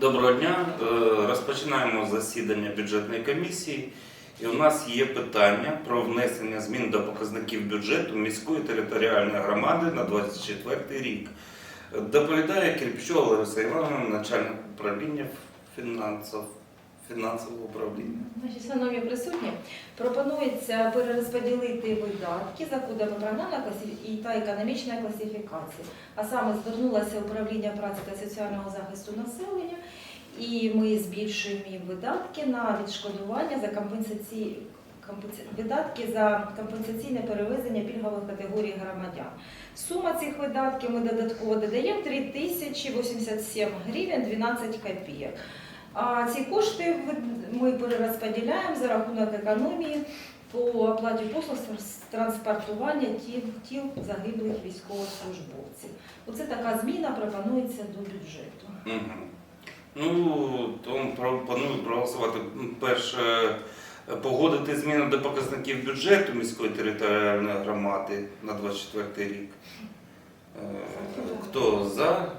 Доброго дня. Е, Розпочинаємо засідання бюджетної комісії. І у нас є питання про внесення змін до показників бюджету міської територіальної громади на 24 рік. Доповідає Кирпичова Лариса Івановна, начальник управління фінансів, фінансового управління. Значить, шановні присутні, пропонується перерозподілити видатки за кодами програмної класифі- і та економічної класифікації. А саме звернулося управління праці та соціального захисту населення, і ми збільшуємо видатки на відшкодування за компенсації. Видатки за компенсаційне перевезення пільгових категорій громадян. Сума цих видатків ми додатково додаємо 3087 гривень 12 копійок. А ці кошти ми перерозподіляємо за рахунок економії по оплаті послуг з транспортування тіл, тіл загиблих військовослужбовців. Оце така зміна пропонується до бюджету. Ну, тому пропоную проголосувати. Перше, погодити зміни до показників бюджету міської територіальної громади на 24 рік. Е, Хто за?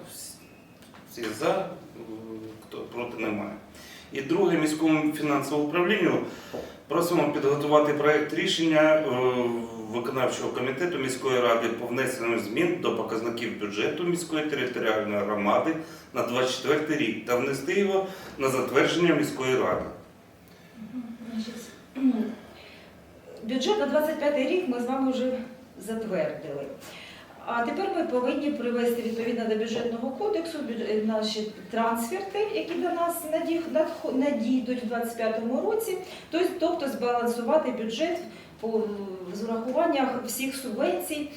Всі за, Е, хто проти немає. І друге, міському фінансовому управлінню просимо підготувати проект рішення е, виконавчого комітету міської ради по внесенню змін до показників бюджету міської територіальної громади на 24 рік та внести його на затвердження міської ради. Бюджет на 25 рік ми з вами вже затвердили. А тепер ми повинні привести відповідно до бюджетного кодексу бюдж- наші трансферти, які до нас надійдуть у 2025 році, тобто збалансувати бюджет по з урахуванням всіх субвенцій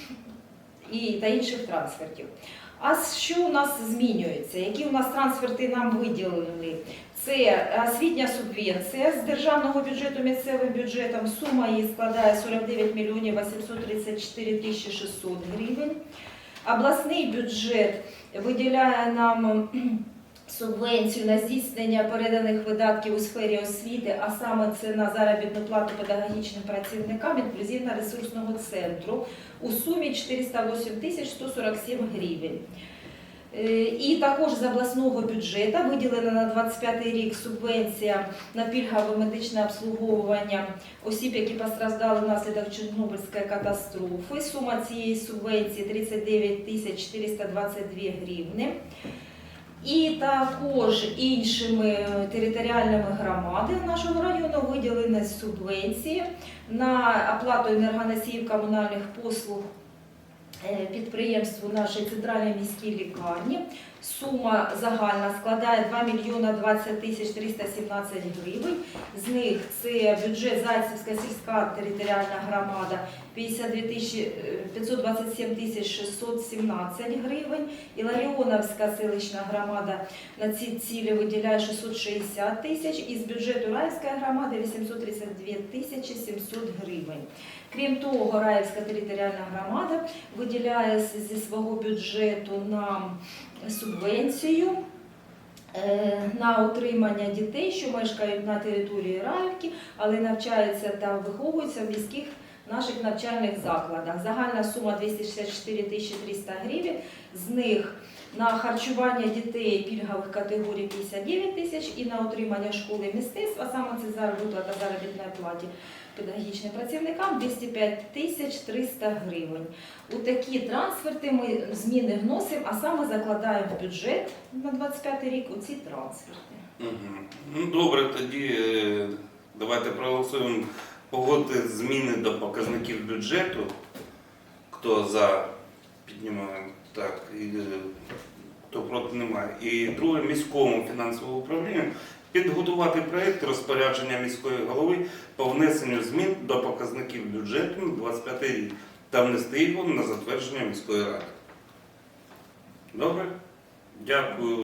і та інших трансфертів. А що у нас змінюється? Які у нас трансферти нам виділили? Це освітня субвенція з державного бюджету місцевим бюджетом. Сума її складає 49 мільйонів 834 тисячі 600 гривень. Обласний бюджет виділяє нам субвенцію на здійснення переданих видатків у сфері освіти, а саме це на заробітну плату педагогічним працівникам інклюзивно-ресурсного центру у сумі 408 тисяч 147 гривень. Е, І також з обласного бюджету виділена на 25 рік субвенція на пільгове медичне обслуговування осіб, які постраждали внаслідок Чорнобильської катастрофи. Сума цієї субвенції 39 тисяч 422 гривни. І також іншими територіальними громадами нашого району виділені субвенції на оплату енергоносіїв комунальних послуг е, підприємству нашої центральної міській лікарні. Сума загальна складає 2 мільйона 20 тисяч 317 гривень. З них це бюджет Зайцівська сільська територіальна громада 52 тисячі, е, 527 тисяч 617 гривень. І Ларіоновська селищна громада на ці цілі виділяє 660 тисяч. І з бюджету Раївської громади 832 тисячі 700 гривень. Крім того, Раївська територіальна громада виділяє зі свого бюджету на субвенцію е, на утримання дітей, що мешкають на території Раївки, але навчаються та виховуються в міських наших навчальних закладах. Загальна сума 264 тисячі 300 гривень. З них на харчування дітей пільгових категорій 59 тисяч і на утримання школи мистецтв, а саме це зараз виплата заробітної платі педагогічним працівникам 205 тисяч 300 гривень. У такі трансферти ми зміни вносимо, а саме закладаємо в бюджет на 25 рік у ці трансферти. Мгм. Ну добре, тоді е, давайте проголосуємо погодити зміни до показників бюджету. Хто за піднімає так, і е, хто проти немає. І друге міському фінансовому управлінню підготувати проєкт розпорядження міської голови по внесенню змін до показників бюджету на 25 рік та внести його на затвердження міської ради. Добре? Дякую.